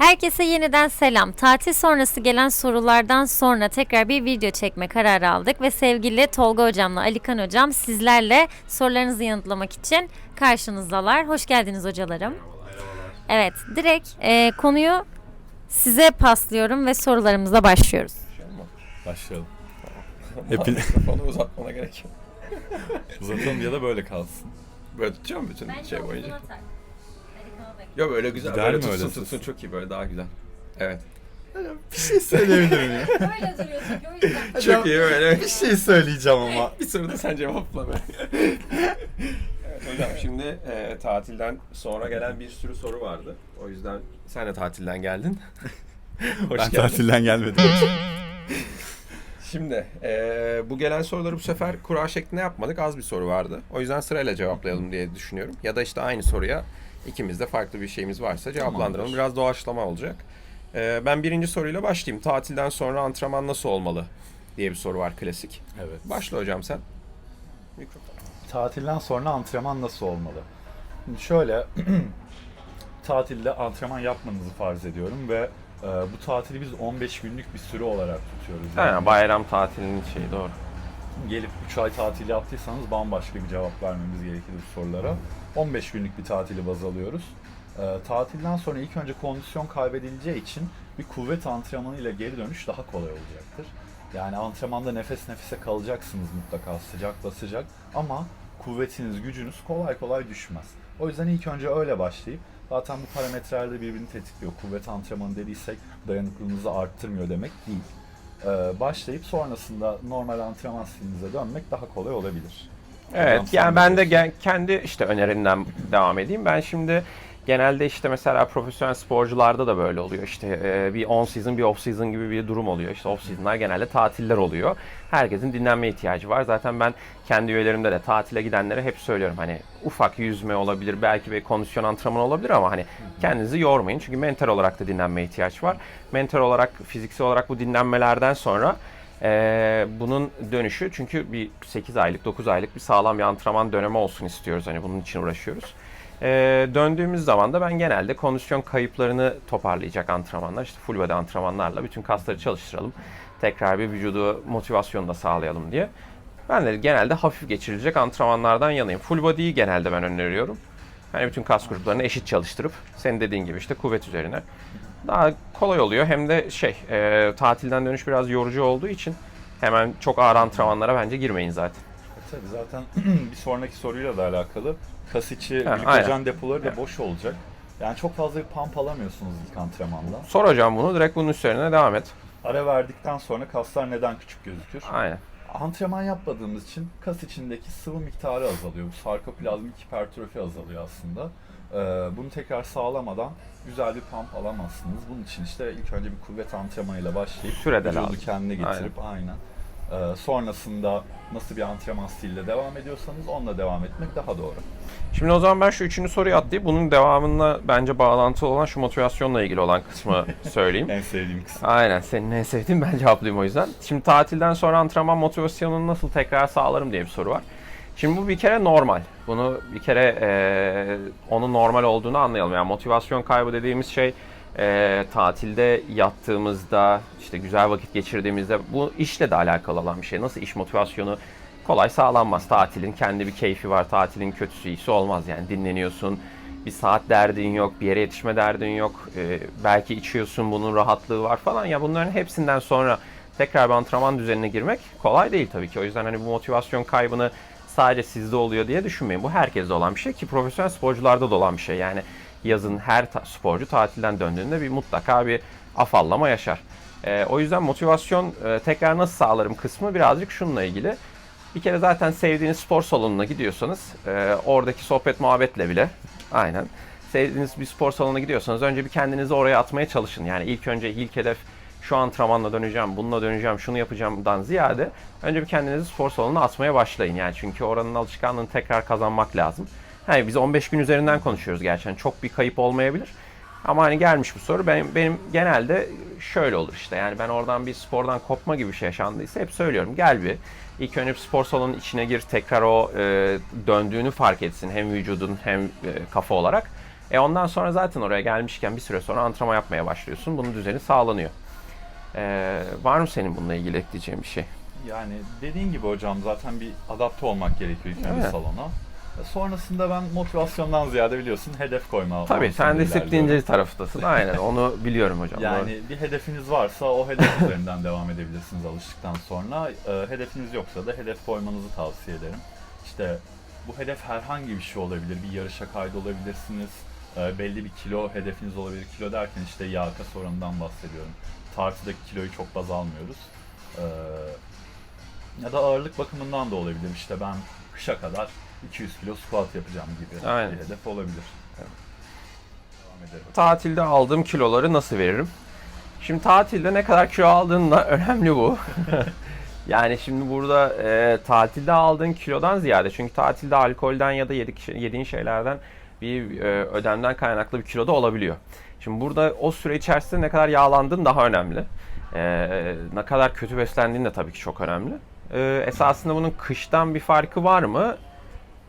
Herkese yeniden selam. Tatil sonrası gelen sorulardan sonra tekrar bir video çekme kararı aldık ve sevgili Tolga hocamla Alikan hocam sizlerle sorularınızı yanıtlamak için karşınızdalar. Hoş geldiniz hocalarım. Evet, direkt e, konuyu size paslıyorum ve sorularımıza başlıyoruz. Başlayalım. Hepin- Mikrofonu uzatmana gerek yok. Uzatalım ya da böyle kalsın. Böyle tutacağım bütün şey boyunca. Yok böyle güzel. Gider böyle mi tutsun öyle tutsun çok iyi böyle daha güzel. Evet. Bir şey söyleyebilir miyim? Böyle duruyor çünkü o yüzden. Çok iyi böyle. bir şey söyleyeceğim ama. Bir soru da sen cevapla be. evet hocam şimdi e, tatilden sonra gelen bir sürü soru vardı. O yüzden sen de tatilden geldin. Hoş ben geldin. tatilden gelmedim. Şimdi e, bu gelen soruları bu sefer kura şeklinde yapmadık. Az bir soru vardı. O yüzden sırayla cevaplayalım diye düşünüyorum. Ya da işte aynı soruya ikimiz de farklı bir şeyimiz varsa cevaplandıralım. Tamamdır. Biraz doğaçlama olacak. E, ben birinci soruyla başlayayım. Tatilden sonra antrenman nasıl olmalı diye bir soru var klasik. evet. Başla hocam sen. Mikrofon. Tatilden sonra antrenman nasıl olmalı? Şimdi şöyle, tatilde antrenman yapmanızı farz ediyorum ve e, bu tatili biz 15 günlük bir süre olarak tutuyoruz. Yani bayram tatilinin şeyi doğru. Gelip 3 ay tatil yaptıysanız bambaşka bir cevap vermemiz gerekir bu sorulara. 15 günlük bir tatili baz alıyoruz. E, tatilden sonra ilk önce kondisyon kaybedileceği için bir kuvvet antrenmanıyla geri dönüş daha kolay olacaktır. Yani antrenmanda nefes nefese kalacaksınız mutlaka sıcak basacak ama kuvvetiniz, gücünüz kolay kolay düşmez. O yüzden ilk önce öyle başlayıp zaten bu parametreler de birbirini tetikliyor. Kuvvet antrenmanı dediysek dayanıklılığınızı arttırmıyor demek değil. Ee, başlayıp sonrasında normal antrenman stilinize dönmek daha kolay olabilir. Evet Hocam yani ben de gen- kendi işte önerimden devam edeyim. Ben şimdi genelde işte mesela profesyonel sporcularda da böyle oluyor. İşte e, bir on season bir off season gibi bir durum oluyor. İşte off seasonlar genelde tatiller oluyor. Herkesin dinlenme ihtiyacı var. Zaten ben kendi üyelerimde de tatile gidenlere hep söylüyorum. Hani ufak yüzme olabilir, belki bir kondisyon antrenmanı olabilir ama hani kendinizi yormayın. Çünkü mental olarak da dinlenme ihtiyaç var. Mental olarak, fiziksel olarak bu dinlenmelerden sonra ee, bunun dönüşü çünkü bir 8 aylık 9 aylık bir sağlam bir antrenman dönemi olsun istiyoruz. Hani bunun için uğraşıyoruz. Ee, döndüğümüz zaman da ben genelde kondisyon kayıplarını toparlayacak antrenmanlar işte full body antrenmanlarla bütün kasları çalıştıralım. Tekrar bir vücudu motivasyonu da sağlayalım diye. Ben de genelde hafif geçirilecek antrenmanlardan yanayım. Full body'yi genelde ben öneriyorum. Hani bütün kas gruplarını eşit çalıştırıp senin dediğin gibi işte kuvvet üzerine daha kolay oluyor. Hem de şey e, tatilden dönüş biraz yorucu olduğu için hemen çok ağır antrenmanlara bence girmeyin zaten. Tabii zaten bir sonraki soruyla da alakalı. Kas içi Ha, glikojen aynen. depoları da Evet. boş olacak. Yani çok fazla bir pump alamıyorsunuz ilk antrenmanda. Sor hocam bunu direkt bunun üzerine devam et. Ara verdikten sonra kaslar neden küçük gözükür? Aynen. Antrenman yapmadığımız için kas içindeki sıvı miktarı azalıyor. Bu sarkoplazmik hipertrofi azalıyor aslında. Ee, bunu tekrar sağlamadan güzel bir pump alamazsınız. Bunun için işte ilk önce bir kuvvet antrenmanıyla başlayıp Süre de vücudu lazım. kendine getirip aynen. Ee, sonrasında nasıl bir antrenman stiliyle devam ediyorsanız onunla devam etmek daha doğru. Şimdi o zaman ben şu üçüncü soruyu atlayıp bunun devamında bence bağlantılı olan şu motivasyonla ilgili olan kısmı söyleyeyim. En sevdiğim kısım. Aynen senin en sevdiğin ben cevaplayayım o yüzden. Şimdi tatilden sonra antrenman motivasyonunu nasıl tekrar sağlarım diye bir soru var. Şimdi bu bir kere normal. Bunu bir kere eee onun normal olduğunu anlayalım. Yani motivasyon kaybı dediğimiz şey eee, tatilde yattığımızda, işte güzel vakit geçirdiğimizde bu işle de alakalı olan bir şey. Nasıl iş motivasyonu kolay sağlanmaz. Tatilin kendi bir keyfi var. Tatilin kötüsü iyisi olmaz yani dinleniyorsun. Bir saat derdin yok, bir yere yetişme derdin yok. Ee, belki içiyorsun, bunun rahatlığı var falan. Ya bunların hepsinden sonra tekrar bir antrenman düzenine girmek kolay değil tabii ki. O yüzden hani bu motivasyon kaybını sadece sizde oluyor diye düşünmeyin. Bu herkeste olan bir şey ki profesyonel sporcularda da olan bir şey. Yani yazın her ta- sporcu tatilden döndüğünde bir mutlaka bir afallama yaşar. Ee, o yüzden motivasyon e, tekrar nasıl sağlarım kısmı birazcık şununla ilgili. Bir kere zaten sevdiğiniz spor salonuna gidiyorsanız e, oradaki sohbet muhabbetle bile aynen sevdiğiniz bir spor salonuna gidiyorsanız önce bir kendinizi oraya atmaya çalışın. Yani ilk önce ilk hedef şu antrenmanla döneceğim, bununla döneceğim, şunu yapacağımdan ziyade önce bir kendinizi spor salonuna atmaya başlayın. Yani çünkü oranın alışkanlığını tekrar kazanmak lazım. Hani biz 15 gün üzerinden konuşuyoruz gerçekten. Çok bir kayıp olmayabilir. Ama hani gelmiş bu soru. Benim, benim genelde şöyle olur işte. Yani ben oradan bir spordan kopma gibi bir şey yaşandıysa hep söylüyorum. Gel bir ilk önce bir spor salonunun içine gir. Tekrar o e, döndüğünü fark etsin. Hem vücudun hem e, kafa olarak. E ondan sonra zaten oraya gelmişken bir süre sonra antrenman yapmaya başlıyorsun. Bunun düzeni sağlanıyor. E, var mı senin bununla ilgili ekleyeceğin bir şey? Yani dediğin gibi hocam zaten bir adapte olmak gerekiyor ilk önce Evet. salona. Sonrasında ben motivasyondan ziyade biliyorsun hedef koyma. Tabii sen disiplinci taraftasın. Aynen onu biliyorum hocam. Yani Doğru. bir hedefiniz varsa o hedef üzerinden devam edebilirsiniz alıştıktan sonra. E, hedefiniz yoksa da hedef koymanızı tavsiye ederim. İşte bu hedef herhangi bir şey olabilir. Bir yarışa kaydolabilirsiniz. E, belli bir kilo hedefiniz olabilir. Kilo derken işte yağ kas oranından bahsediyorum. Tartıdaki kiloyu çok baz almıyoruz. E, ya da ağırlık bakımından da olabilir. İşte ben kışa kadar 200 kilo squat yapacağım gibi Aynen. bir hedef olabilir. Devam edelim. tatilde aldığım kiloları nasıl veririm? Şimdi tatilde ne kadar kilo aldığın da önemli bu. yani şimdi burada e, tatilde aldığın kilodan ziyade çünkü tatilde alkolden ya da yedik, yediğin şeylerden bir e, ödemden kaynaklı bir kilo da olabiliyor. Şimdi burada o süre içerisinde ne kadar yağlandığın daha önemli. E, ne kadar kötü beslendiğin de tabii ki çok önemli. E, esasında bunun kıştan bir farkı var mı?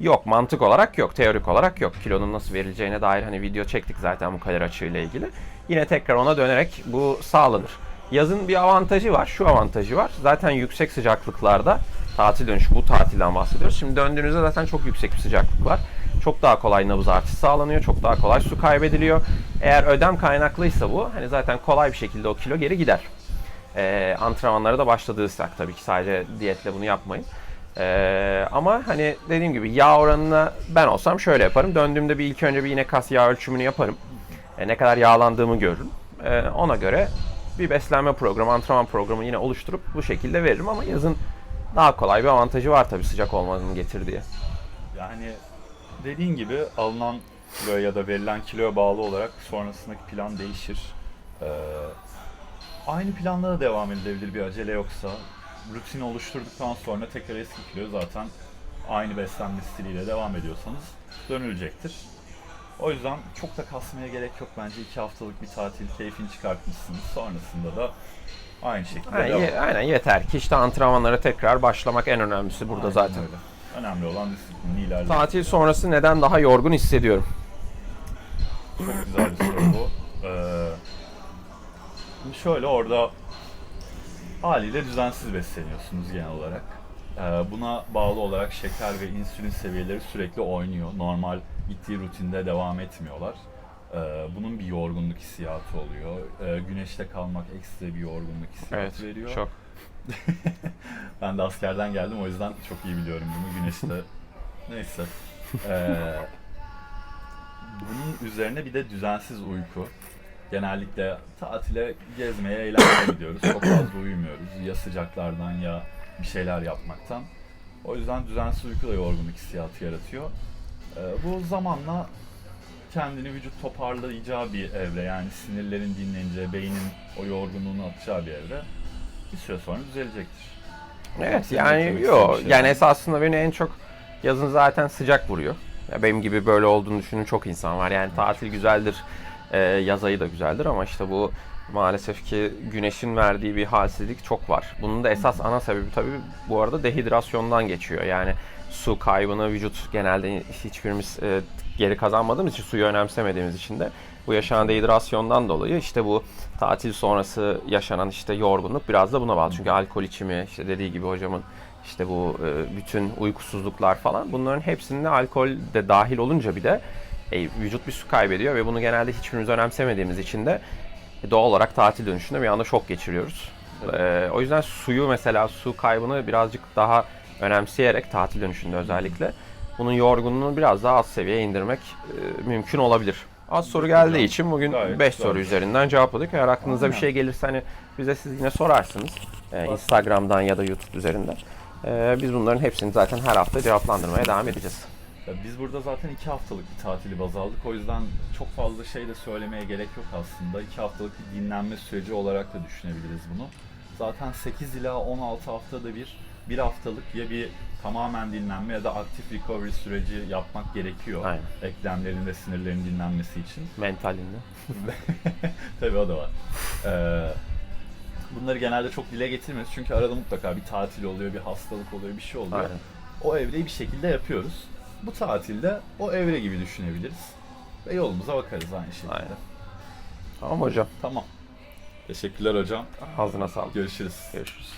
Yok mantık olarak yok, teorik olarak yok. Kilonun nasıl verileceğine dair hani video çektik zaten bu kalori açığı ile ilgili. Yine tekrar ona dönerek bu sağlanır. Yazın bir avantajı var, şu avantajı var. Zaten yüksek sıcaklıklarda tatil dönüşü bu tatilden bahsediyoruz. Şimdi döndüğünüzde zaten çok yüksek bir sıcaklık var. Çok daha kolay nabız artışı sağlanıyor, çok daha kolay su kaybediliyor. Eğer ödem kaynaklıysa bu hani zaten kolay bir şekilde o kilo geri gider. Ee, antrenmanlara da başladıysak tabii ki sadece diyetle bunu yapmayın. Ee, ama hani dediğim gibi yağ oranına ben olsam şöyle yaparım. Döndüğümde bir ilk önce bir yine kas yağ ölçümünü yaparım. E, ne kadar yağlandığımı görürüm. E, ona göre bir beslenme programı, antrenman programı yine oluşturup bu şekilde veririm ama yazın daha kolay bir avantajı var tabii sıcak olmanın getirdiği. Yani dediğin gibi alınan kiloya ya da verilen kiloya bağlı olarak sonrasındaki plan değişir. Ee, aynı planla da devam edilebilir bir acele yoksa. Rutin oluşturduktan sonra tekrar eski kilo zaten aynı beslenme stiliyle devam ediyorsanız dönülecektir. O yüzden çok da kasmaya gerek yok bence. iki haftalık bir tatil keyfini çıkartmışsınız. Sonrasında da aynı şekilde Aynen, devam. ye- aynen yeter ki işte antrenmanlara tekrar başlamak en önemlisi burada Aynen zaten. öyle. Önemli olan disiplinli ilerlemek. Tatil sonrası neden daha yorgun hissediyorum? Çok güzel bir soru bu. Şimdi şöyle orada haliyle düzensiz besleniyorsunuz genel olarak. Ee, buna bağlı olarak şeker ve insülin seviyeleri sürekli oynuyor. Normal gittiği rutinde devam etmiyorlar. Ee, bunun bir yorgunluk hissiyatı oluyor. Ee, güneşte kalmak ekstra bir yorgunluk hissiyatı Evet, veriyor. çok. ben de askerden geldim o yüzden çok iyi biliyorum bunu güneşte. Neyse. Ee, bunun üzerine bir de düzensiz uyku. Genellikle tatile, gezmeye, eğlenmeye gidiyoruz. Çok fazla uyumuyoruz. Ya sıcaklardan ya bir şeyler yapmaktan. O yüzden düzensiz uyku da yorgunluk hissiyatı yaratıyor. Ee, bu zamanla kendini vücut toparlayacağı bir evre. Yani sinirlerin dinleneceği, beynin o yorgunluğunu atacağı bir evre. Bir süre sonra düzelecektir. Evet Senin yani yok şey yani esasında beni en çok yazın zaten sıcak vuruyor. Ya benim gibi böyle olduğunu düşünen çok insan var. Yani tatil güzeldir, e, yaz ayı da güzeldir ama işte bu maalesef ki güneşin verdiği bir halsizlik çok var. Bunun da esas ana sebebi tabii bu arada dehidrasyondan geçiyor. Yani su kaybını vücut genelde hiçbirimiz e, geri kazanmadığımız için suyu önemsemediğimiz için de bu yaşanan dehidrasyondan dolayı işte bu tatil sonrası yaşanan işte yorgunluk biraz da buna bağlı. Çünkü alkol içimi işte dediği gibi hocamın işte bu e, bütün uykusuzluklar falan bunların hepsinde alkol de dahil olunca bir de e, vücut bir su kaybediyor ve bunu genelde hiçbirimiz önemsemediğimiz için de doğal olarak tatil dönüşünde bir anda şok geçiriyoruz. E, o yüzden suyu mesela su kaybını birazcık daha önemseyerek tatil dönüşünde özellikle bunun yorgunluğunu biraz daha az seviyeye indirmek e, mümkün olabilir. Az soru geldiği için bugün Gayet 5 güzel. soru üzerinden cevapladık. Eğer aklınıza bir Aynen. şey gelirse hani bize siz yine sorarsınız. E, Instagram'dan ya da YouTube üzerinden. E, biz bunların hepsini zaten her hafta cevaplandırmaya devam edeceğiz. Ya biz burada zaten iki haftalık bir tatili baz aldık. O yüzden çok fazla şey de söylemeye gerek yok aslında. İki haftalık bir dinlenme süreci olarak da düşünebiliriz bunu. Zaten 8 ila 16 haftada bir, bir haftalık ya bir tamamen dinlenme ya da aktif recovery süreci yapmak gerekiyor. Aynen. Eklemlerin ve sinirlerin dinlenmesi için. Mentalinde. Tabii o da var. Ee, bunları genelde çok dile getirmiyoruz çünkü arada mutlaka bir tatil oluyor, bir hastalık oluyor, bir şey oluyor. Aynen. O evreyi bir şekilde yapıyoruz. Bu tatilde o evre gibi düşünebiliriz. ve yolumuza bakarız aynı şekilde. Aynen. Tamam hocam. Tamam. Teşekkürler hocam. Ağzına sağlık. Görüşürüz. Görüşürüz.